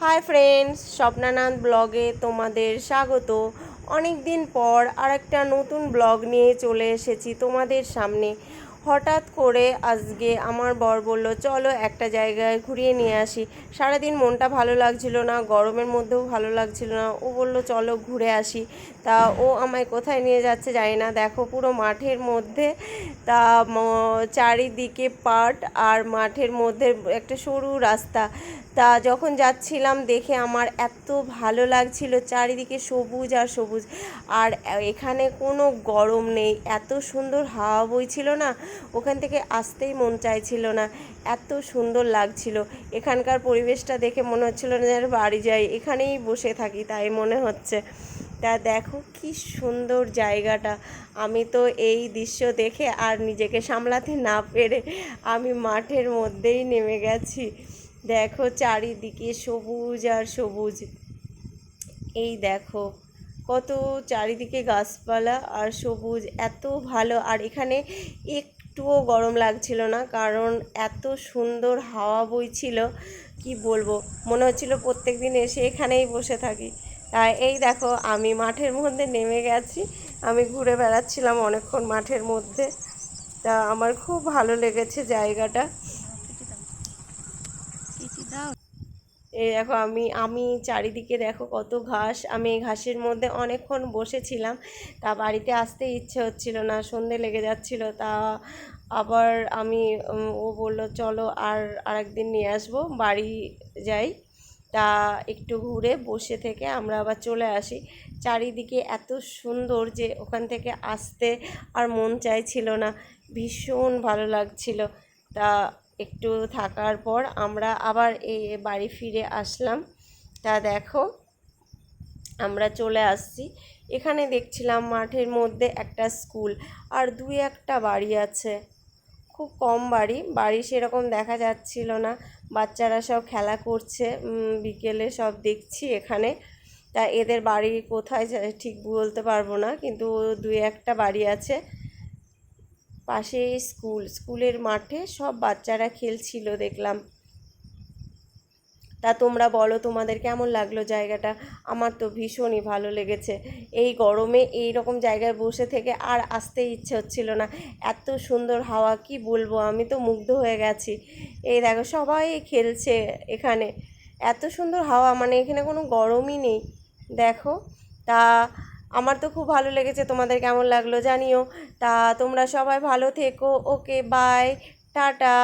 Hi friends স্বপ্নানন্দ ব্লগে তোমাদের স্বাগত। অনেক দিন পর আরেকটা নতুন ব্লগ নিয়ে চলে এসেছি তোমাদের সামনে। হঠাৎ করে আজকে আমার বর বলল, চলো একটা জায়গায় ঘুরিয়ে নিয়ে আসি। সারাদিন মনটা ভালো লাগছিল না, গরমের মধ্যেও ভালো লাগছিল না। ও বলল, চলো ঘুরে আসি। তা ও আমায় কোথায় নিয়ে যাচ্ছে জানি না। দেখো, পুরো মাঠের মধ্যে, তা চারিদিকে পাট আর মাঠের মধ্যে একটা সরু রাস্তা। তা যখন যাচ্ছিলাম দেখে আমার এত ভালো লাগছিল, চারিদিকে সবুজ আর সবুজ। আর এখানে কোনো গরম নেই, এত সুন্দর হাওয়া বইছিল না। ওখান থেকে আসতেই মন চাইছিল না। এত সুন্দর লাগছিল। এখানকার পরিবেশটা দেখে মনে হচ্ছিল না যেন বাড়ি যাই। এখানেই বসে থাকি, তাই মনে হচ্ছে। তা দেখো কি সুন্দর জায়গাটা। আমি তো এই দৃশ্য দেখে আর নিজেকে সামলাতে না পেরে আমি মাঠের মধ্যেই নেমে গেছি। দেখো চারিদিকে সবুজ আর সবুজ। এই দেখো কত চারিদিকে গাছপালা আর সবুজ, এত ভালো। আর এখানে একটুও গরম লাগছিল না, কারণ এত সুন্দর হাওয়া বইছিল, কি বলব? মনে হচ্ছিল প্রত্যেক দিন এসে এখানেই বসে থাকি। তাই এই দেখো, আমি মাঠের মধ্যে নেমে গেছি, আমি ঘুরে বেড়াচ্ছিলাম অনেকক্ষণ মাঠের মধ্যে। তা আমার খুব ভালো লেগেছে জায়গাটা। এই দেখো আমি আমি চারিদিকে দেখো কত ঘাস। আমি ঘাসের মধ্যে অনেকক্ষণ বসেছিলাম। তা বাড়িতে আসতে ইচ্ছে হচ্ছিল না, সন্ধে লেগে যাচ্ছিল। তা আবার আমি ও বলল, চলো আর আরেকদিন নিয়ে আসব, বাড়ি যাই। তা একটু ঘুরে বসে থেকে আমরা আবার চলে আসি। চারিদিকে এত সুন্দর যে ওখান থেকে আসতে আর মন চাইছিল না। ভীষণ ভালো লাগছিল। তা একটু থাকার পর আমরা আবার এই বাড়ি ফিরে আসলাম। তা দেখো, আমরা চলে আসছি। এখানে দেখছিলাম মাঠের মধ্যে একটা স্কুল আর দুই একটা বাড়ি আছে। খুব কম বাড়ি বাড়ি সেরকম দেখা যাচ্ছিল না। বাচ্চারা সব খেলা করছে বিকেলে সব দেখছি এখানে। তা এদের বাড়ি কোথায় ঠিক বলতে পারব না, কিন্তু দুই একটা বাড়ি আছে। পাশে স্কুল, স্কুলের মাঠে সব বাচ্চারা খেলছিল, দেখলাম। তা তোমরা বলো, তোমাদের কেমন লাগল জায়গাটা? আমার তো ভীষণই ভালো লেগেছে। এই গরমে এই রকম জায়গায় বসে থেকে আর আসতে ইচ্ছে হচ্ছিল না। এত সুন্দর হাওয়া, কি বলব? আমি তো মুগ্ধ হয়ে গেছি। এই দেখো, সবাই খেলছে এখানে। এত সুন্দর হাওয়া মানে এখানে কোনো গরমই নেই। দেখো, তা আমার তো খুব ভালো লেগেছে, তোমাদের কেমন লাগল জানিও। তা তোমরা সবাই ভালো থেকো, ওকে বাই টাটা।